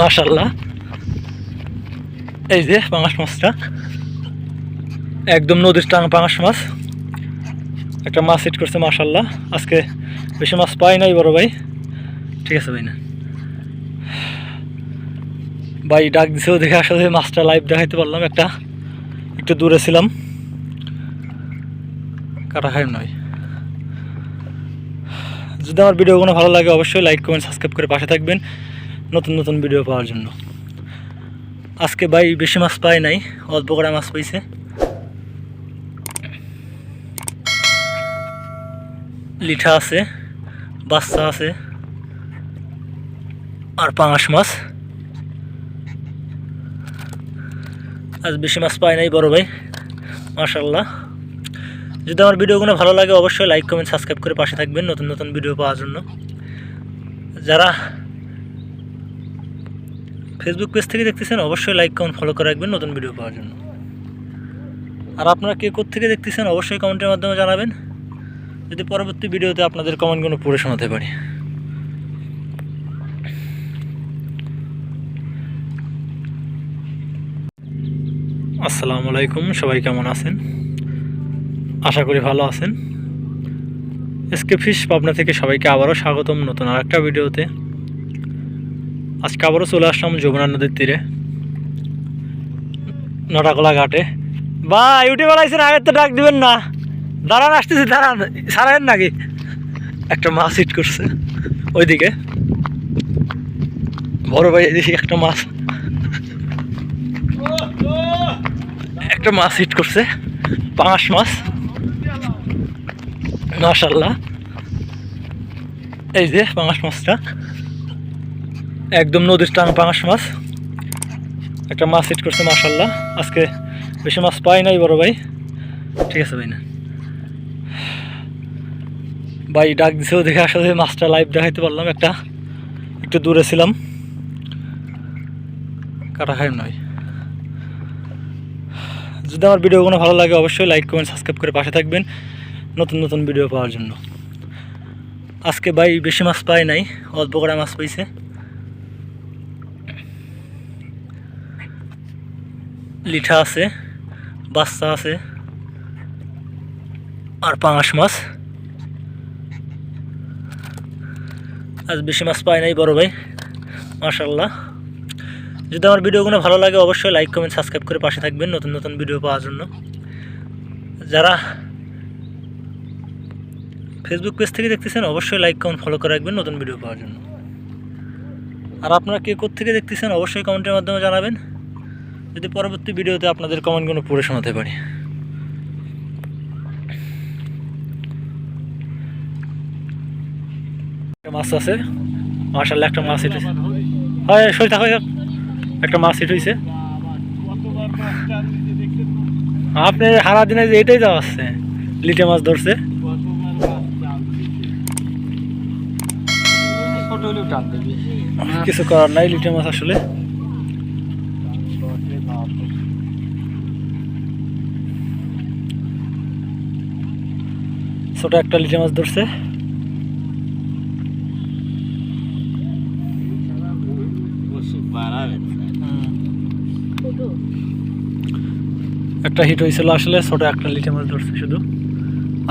মাশাল্লাহ এই যে পাঙাশ মাছটা। একদম নদীর টাঙা পাঙাশ মাছ। একটা মাছ হিট করছে মাশাল্লাহ আজকে বেশি মাছ পাই নাই বড় ভাই। ঠিক আছে ভাই, না। ভাই ডাক দিছেও দেখে আসলে মাছটা লাইভ দেখাইতে পারলাম একটা। একটু দূরে ছিলাম। কাটা খাই নয় যদি আমার ভিডিওগুলো ভালো লাগে, অবশ্যই লাইক কমেন্ট সাবস্ক্রাইব করে পাশে থাকবেন। নতুন নতুন ভিডিও পাওয়ার জন্য। আজকে ভাই বেশি মাছ পাই নাই, অল্প করে মাছ পাইছে। লিঠা আছে, বাচ্চা আছে, আর পাঙাশ মাছ। আজ বেশি মাছ পাই নাই বড় ভাই মাশাল্লাহ যদি আমার ভিডিওগুলো ভালো লাগে, অবশ্যই লাইক কমেন্ট সাবস্ক্রাইব করে পাশে থাকবেন নতুন নতুন ভিডিও পাওয়ার জন্য। যারা ফেসবুক পেজ থেকে দেখতেছেন, অবশ্যই লাইক কমেন্ট ফলো করে রাখবেন নতুন ভিডিও পাওয়ার জন্য। আর আপনারা কে থেকে দেখতেছেন, অবশ্যই কমেন্টের মাধ্যমে জানাবেন। যদি পরবর্তী ভিডিওতে আপনাদের কমেন্টগুলো পড়ে শোনাতে পারি। আসসালামু আলাইকুম, সবাই কেমন আছেন? আশা করি ভালো আছেন। এসকে ফিশ পাবনা থেকে সবাইকে আবারও স্বাগতম নতুন আর একটা ভিডিওতে আজকে আবারও চলে আসলাম যমুনা নদীর তীরে, নটাকলা ঘাটে। বা ইউটিউবে আইসেন আগের তো ডাক দিবেন না। দাঁড়ান, আসতেছি, দাঁড়ান। সারায়েন নাকি? একটা মাছ হিট করছে ওইদিকে। বড় ভাই, এদিকে একটা মাছ। একটা মাছ হিট করছে পাঁচ মাছ। মাশাল্লাহ এই যে পাঙাশ মাছটা। একদম নদীর টাঙা পাঙাশ মাছ। একটা মাছ হিট করছে মাশাল্লাহ আজকে বেশি মাছ পাই নাই, বড় ভাই। ঠিক আছে, ভাই, না। ভাই, ডাক দিছেও দেখে আসলে মাছটা লাইভ দেখাইতে পারলাম একটা। একটু দূরে ছিলাম। কাটা খাই নয় যদি আমার ভিডিওগুলো ভালো লাগে, অবশ্যই লাইক কমেন্ট সাবস্ক্রাইব করে পাশে থাকবেন নতুন নতুন ভিডিও পাওয়ার জন্য। আজকে ভাই বেশি মাছ পাই নাই, অল্প করে মাছ পাইছে। লিঠা আছে, বাচ্চা আছে, আর পাঙাশ মাছ। আজ বেশি মাছ পাই নাই বড় ভাই মাশাল্লাহ যদি আমার ভিডিওগুলো ভালো লাগে, অবশ্যই লাইক কমেন্ট সাবস্ক্রাইব করে পাশে থাকবেন নতুন নতুন ভিডিও পাওয়ার জন্য। যারা ফেসবুক পেজ থেকে দেখতেছেন, অবশ্যই লাইক কমেন্ট ফলো করে রাখবেন নতুন ভিডিও পাওয়ার জন্য। আর আপনারা কে থেকে দেখতেছেন, অবশ্যই কমেন্টের মাধ্যমে জানাবেন। যদি পরবর্তী ভিডিওতে আপনাদের কমেন্টগুলো পড়ে শোনাতে পারি। মাছ আছে। মার্শাল্লাহ একটা মাছ হিট হয়েছে হয় সই থাকা একটা মাছ হিট হয়েছে আপনি সারা দিনে যে এটাই যাওয়া আসছে লিটে মাছ ধরছে। কিছু করার নাই লিটে মাছ আসলে। ছোট একটা লিটে মাছ ধরছে। একটা হিট হয়েছিল আসলে, ছোট একটা লিটে মাছ ধরছে শুধু।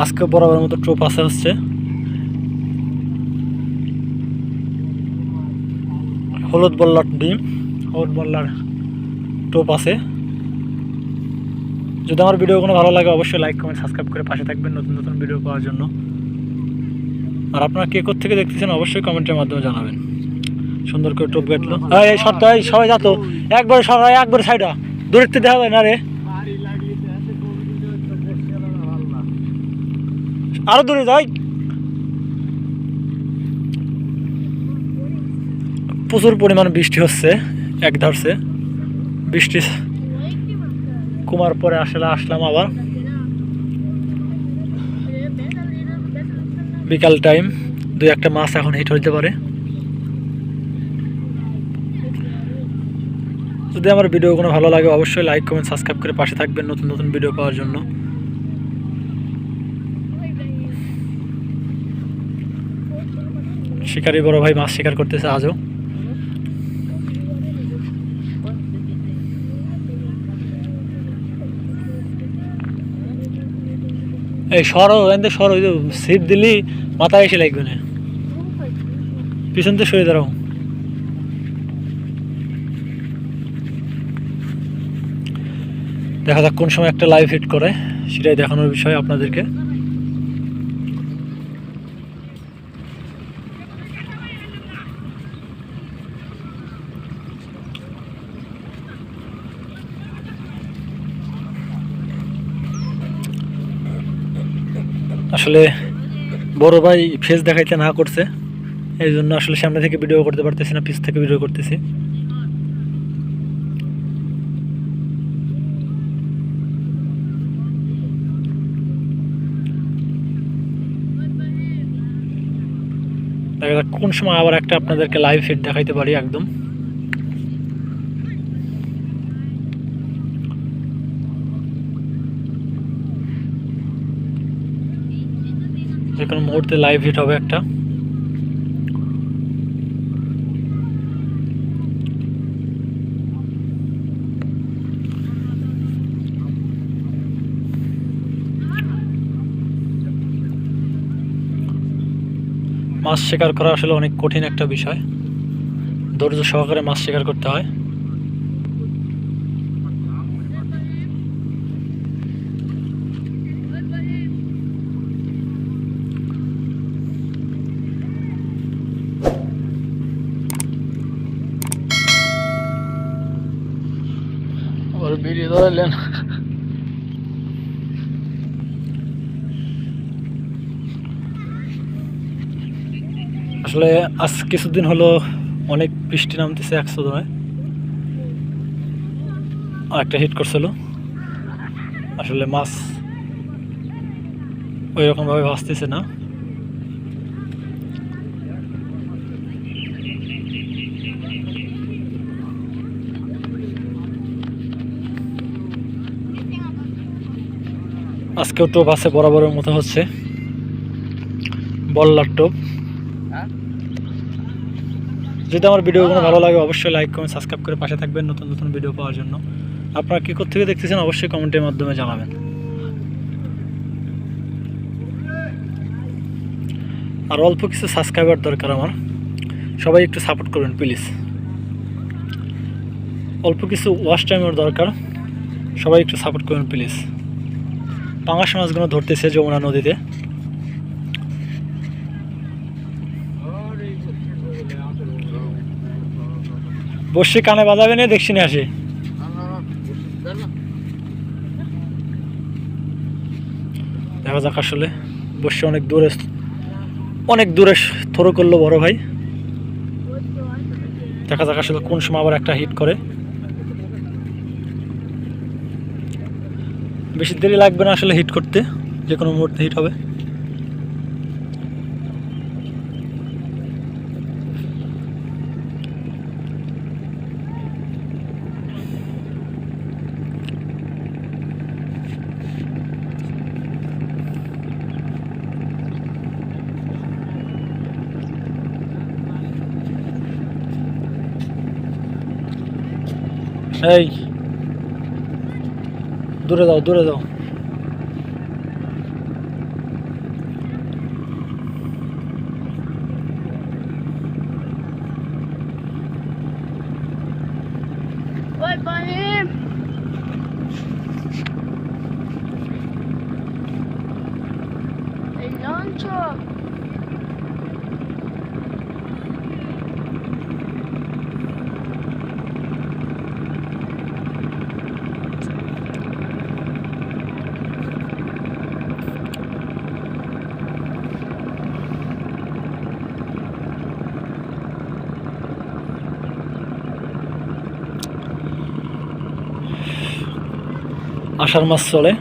আজকে বরাবর মতো টোপ আছে হচ্ছে। হলুদ বল্লার ডিম, হলুদ বল্লার টোপ আছে। যদি আমার ভিডিওগুলো ভালো লাগে, অবশ্যই লাইক কমেন্ট সাবস্ক্রাইব করে পাশে থাকবেন নতুন নতুন ভিডিও পাওয়ার জন্য। আর আপনারা কে থেকে দেখতেছেন, অবশ্যই কমেন্টের মাধ্যমে জানাবেন। সুন্দর করে টোপ কাটলো। এই সবাই যাতো একবার সবাই একবার সাইডা দূরের থেকে দেখা যায় না রে। আরও দূরে যাই। প্রচুর পরিমাণ বৃষ্টি হচ্ছে, এক ধরছে। বৃষ্টি কুমার পরে আসলে আসলাম আবার। বিকাল টাইম, দুই একটা মাছ এখন হিট হইতে পারে। যদি আমার ভিডিওগুলো ভালো লাগে, অবশ্যই লাইক কমেন্ট সাবস্ক্রাইব করে পাশে থাকবেন নতুন নতুন ভিডিও পাওয়ার জন্য। শিকারি বড় ভাই মাছ শিকার করতেছে আজও। এই সরো এনতে সরো, ওই সিট দিলি, মাথায় এসে লাগবে না। পিছন তো সরে দাঁড়াও। দেখা যাক কোন সময় একটা লাইভ হিট করে, সেটাই দেখানোর বিষয় আপনাদেরকে। আসলে বড় ভাই ফেস দেখাইতে না করছে। এই জন্য আসলে সামনে থেকে ভিডিও করতে পারতেছি না, পিছ থেকে ভিডিও করতেছি। কোন সময় আবার একটা আপনাদেরকে লাইভ ফিট দেখাইতে পারি একদম। যে কোনো মুহূর্তে লাইভ হিট হবে একটা। মাছ শিকার করা আসলে অনেক কঠিন একটা বিষয়। ধৈর্য সহকারে মাছ শিকার করতে হয় ওর ভিডিও ধরলেন আসলে আজ কিছুদিন হলো অনেক বৃষ্টি নামতেছে একশো ধরে আর একটা হিট করছিল। আসলে মাছ ওই রকমভাবে ভাসতেছে না। আজকেও টোপ আছে বরাবরের মতো হচ্ছে। বল্লার টোপ। যদি আমার ভিডিওগুলো ভালো লাগে অবশ্যই লাইক কমেন্ট সাবস্ক্রাইব করে পাশে থাকবেন নতুন নতুন ভিডিও পাওয়ার জন্য। আপনারা কী থেকে দেখতেছেন অবশ্যই কমেন্টের মাধ্যমে জানাবেন। আর অল্প কিছু সাবস্ক্রাইবার দরকার আমার। সবাই একটু সাপোর্ট করবেন প্লিজ অল্প কিছু ওয়াশ টাইমের দরকার। সবাই একটু সাপোর্ট করবেন প্লিজ পাঙাশ মাছগুলো ধরতেছে যমুনা নদীতে। বসে কানে বাজাবে না, দেখছি না আসে। দেখা যাক আসলে। বসে অনেক দূরে অনেক দূরে থরো করল বড় ভাই। দেখা যাক আসলে কোন সময় আবার একটা হিট করে। বেশি দেরি লাগবে না আসলে হিট করতে যে কোনো মুহূর্তে হিট হবে। এই দূরে যাও দূরে যাও Oi, Bahia! El loncho. আষাঢ় মাস চলে।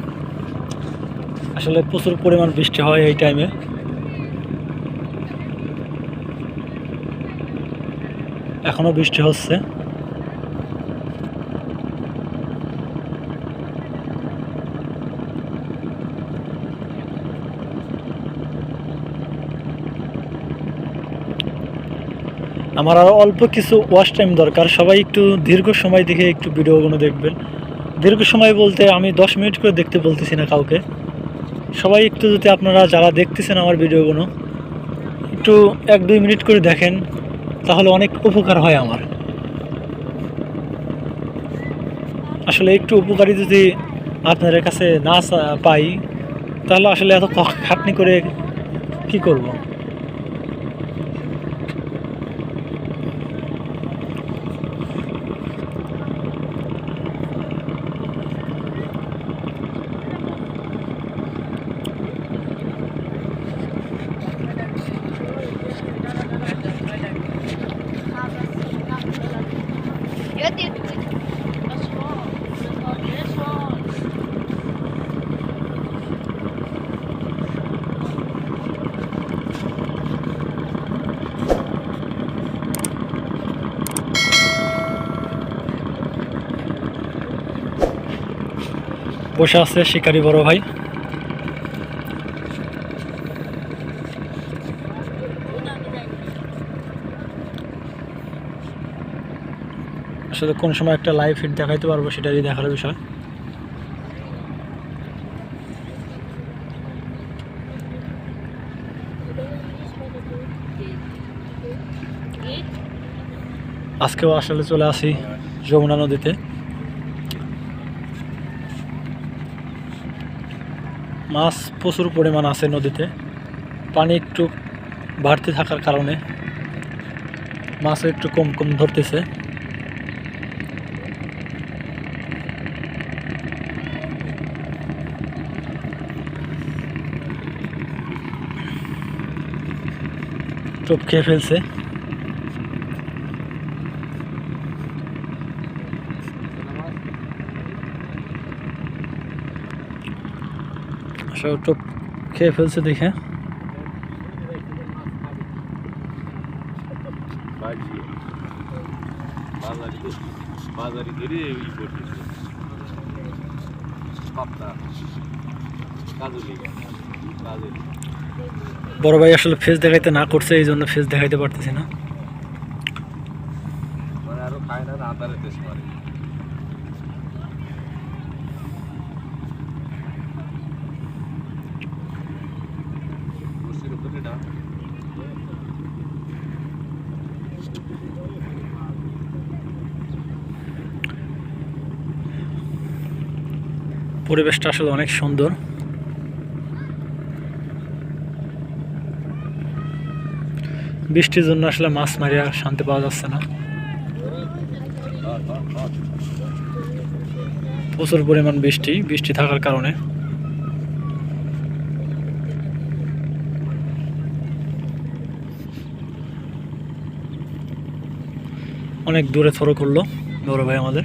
আসলে প্রচুর পরিমাণ বৃষ্টি হয় এই টাইমে এখনও বৃষ্টি হচ্ছে। আমার আরও অল্প কিছু ওয়াশ টাইম দরকার। সবাই একটু দীর্ঘ সময় দেখে একটু ভিডিওগুলো দেখবেন। দীর্ঘ সময় বলতে আমি দশ মিনিট করে দেখতে বলতেছি না কাউকে। সবাই একটু যদি আপনারা যারা দেখতেছেন আমার ভিডিওগুলো, একটু এক দুই মিনিট করে দেখেন, তাহলে অনেক উপকার হয় আমার। আসলে একটু উপকারী যদি আপনাদের কাছে না পাই, তাহলে আসলে এত খাটনি করে কি করব? বসে আছে শিকারি বড় ভাই। আসলে কোন সময় একটা লাইভ ফিড দেখাইতে পারব সেটারই দেখার বিষয়। আজকেও আসলে চলে আসি যমুনা নদীতে। মাছ প্রচুর পরিমাণ আছে নদীতে। পানি একটু বাড়তে থাকার কারণে মাছও একটু কম কম ধরতেছে। টোপ খেয়ে ফেলছে। সব টোপ খেয়ে ফেলছে দেখে। বড় ভাই আসলে ফেস দেখাইতে না করছে এই জন্য ফেস দেখাইতে পারতেছি না মানে আরও খায় না আদারে দেশ মারে বসির উপরে না পরিবেশটা আসলে অনেক সুন্দর। বৃষ্টির জন্য আসলে মাছ মারিয়া শান্তি পাওয়া যাচ্ছে না। প্রচুর পরিমাণ বৃষ্টি বৃষ্টি থাকার কারণে। অনেক দূরে থরো করল, বড় ভাই আমাদের।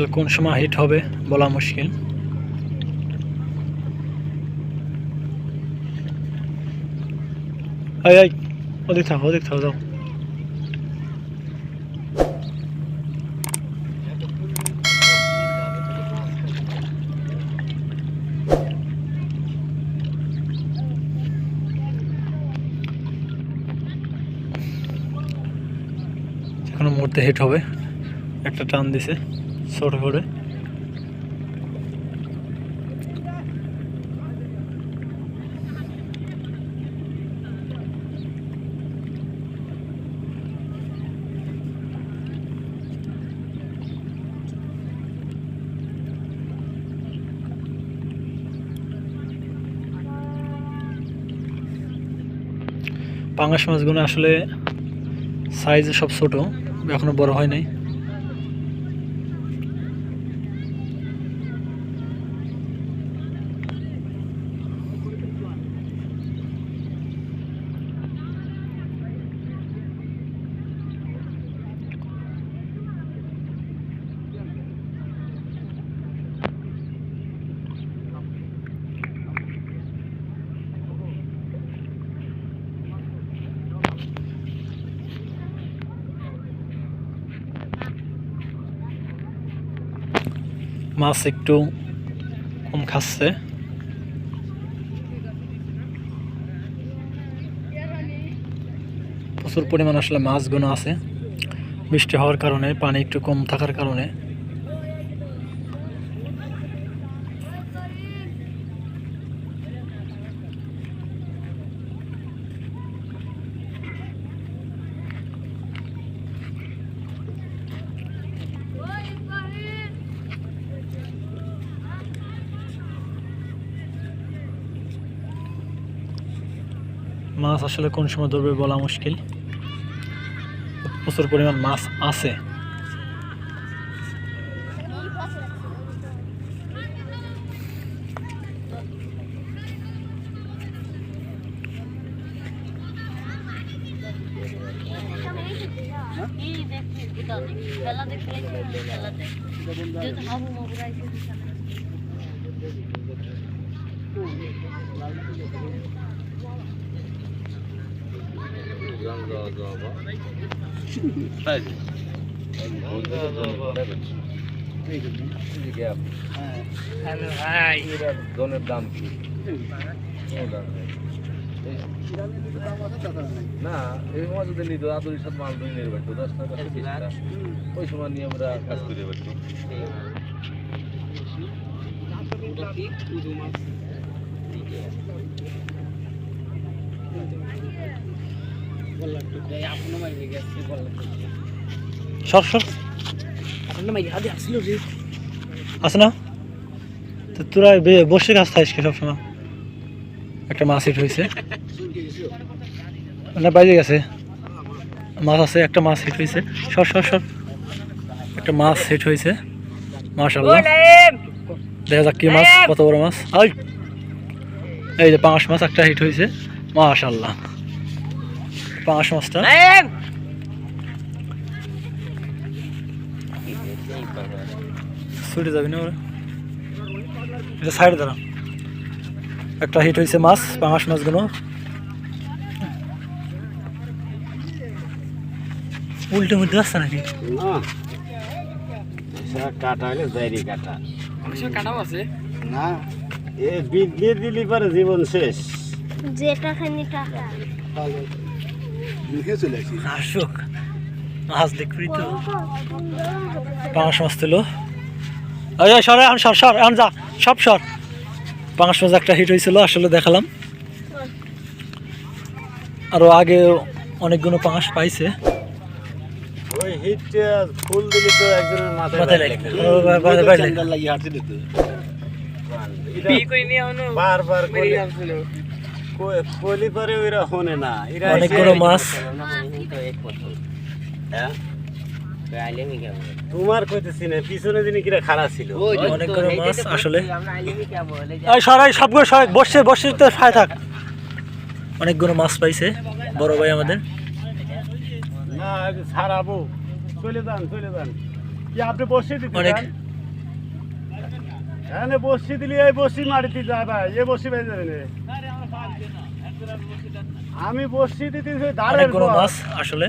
আসলে কোন সময় হিট হবে বলা মুশকিল। ওদিক থাকো যাও। কোনো মুহূর্তে হিট হবে। একটা টান দিছে। ছোট করে। পাঙ্গাস মাছগুলো আসলে সাইজে সব ছোট এখনও বড় হয় নাই। মাছ একটু কম খাচ্ছে। প্রচুর পরিমাণ আসলে মাছগুলো আছে। বৃষ্টি হওয়ার কারণে, পানি একটু কম থাকার কারণে মাছ আসলে কোন সময় ধরবে বলা মুশকিল। প্রচুর পরিমাণ মাছ আছে। খেলা খেলা যেহেতু হাবু মাবুরা এসে জল যাওয়া যাওয়া বা। তাই যে। জল যাওয়া যাওয়া বা। এই যে, এই যে gap। এটার জনের দাম কি? না এই সময় যদি নিত আদরির সাথে মাল দুই নিয়ে পারতো দশ টাকা ওই সময় নিয়ে আমরা কাজ করে পারতো সর সর। আছে না? তো তোরা বসে গাছ থাইস কি সবসময়? একটা মাছ হিট হয়েছে না বাইরে গেছে। মাছ আছে একটা মাছ হিট হয়েছে সর সর সর। একটা মাছ হিট হয়েছে মাশাল্লাহ দেখা যাক কি মাছ কত বড় মাছ। এই যে পাঁচ মাছ একটা হিট হয়েছে মাশাল্লাহ পাঁচ মাছটা ছুটে যাবি না ওরা? এটা সাইডে দাঁড়া। একটা হিট হয়েছে মাছ পাঙাশ মাছগুলো। উল্টে মধ্যে আসছে নাকি? কাটা হলে জাইরি কাটা। না এ বিদ দিয়ে দিলি পরে জীবন শেষ। যেটা খানি টাকা। আসুক। মাছ দেখবি তো। পাঙাশ মাছ তুলো এই এই, সর আন সর সর আন যা সব সর। পাঙাশ মাছ একটা হিট হয়েছিল আসলে দেখালাম। আরও আগে অনেকগুলো পাঙাশ পাইছে। বারবার পরে শোনে না এরা মাছ। হ্যাঁ? তোমার কইতেছি না পিছনে যিনি কিরা খারাপ ছিল। অনেকগুলো মাছ আসলে। এই সরাই সবগুলো সবাই বসছে বসছে তো ফায় থাক। অনেকগুলো মাছ পাইছে বড় ভাই আমাদের। না ছাড়াবো। চলে যান চলে যান। কি আপনি বসে দিতে অনেক। হ্যাঁ বসি দিলি এই বসি মারিতে যায় ভাই এ বসি বেজে যাবে। আমি বসছি দিদি দাঁড়ের মাছ আসলে?